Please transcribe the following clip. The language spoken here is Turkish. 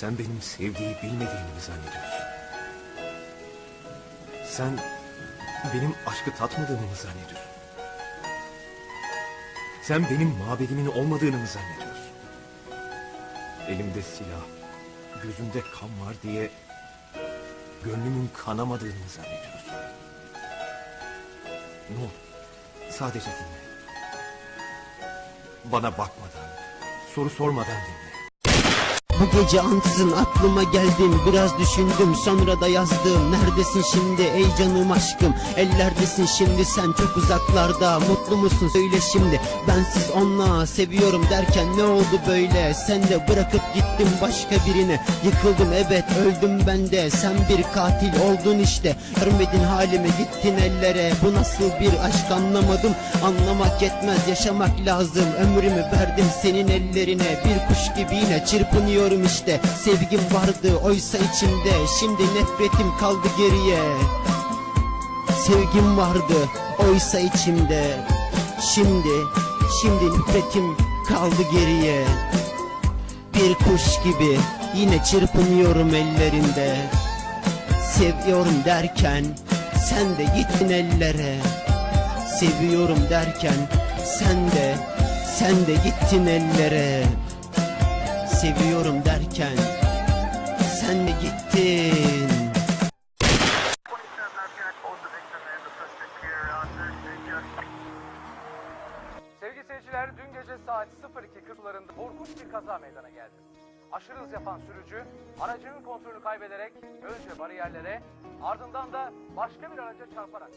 Sen benim sevgiyi bilmediğimi mi zannediyorsun? Sen benim aşkı tatmadığımı mı zannediyorsun? Sen benim mabedimin olmadığını mı zannediyorsun? Elimde silah, gözümde kan var diye gönlümün kanamadığını mı zannediyorsun? Ne sadece dinle. Bana bakmadan, soru sormadan dinle. Bu gece ansızın aklıma geldin Biraz düşündüm sonra da yazdım. Neredesin şimdi ey canım aşkım? Ellerdesin şimdi sen çok uzaklarda. Mutlu musun? Söyle şimdi. Bensiz onunla seviyorum derken ne oldu böyle? Sen de bırakıp gittin başka birine. Yıkıldım evet öldüm ben de. Sen bir katil oldun işte. Görmedin halimi gittin ellere. Bu nasıl bir aşk anlamadım. Anlamak yetmez yaşamak lazım. Ömrümü verdim senin ellerine. Bir kuş gibi yine çırpınıyorum işte. Sevgim vardı oysa içimde. Şimdi nefretim kaldı geriye. Sevgim vardı oysa içimde. Şimdi, şimdi nefretim kaldı geriye. Bir kuş gibi yine çırpınıyorum ellerinde. Seviyorum derken sen de gittin ellere. Seviyorum derken sen de sen de gittin ellere Seviyorum derken sen de gittin 27 Lieutenant hold the victim and the suspect here on Thursday just Sevgili seyirciler dün gece saat 02.40'larında korkunç bir kaza meydana geldi. Aşırı hız yapan sürücü aracının kontrolünü kaybederek önce bariyerlere ardından da başka bir araca çarparak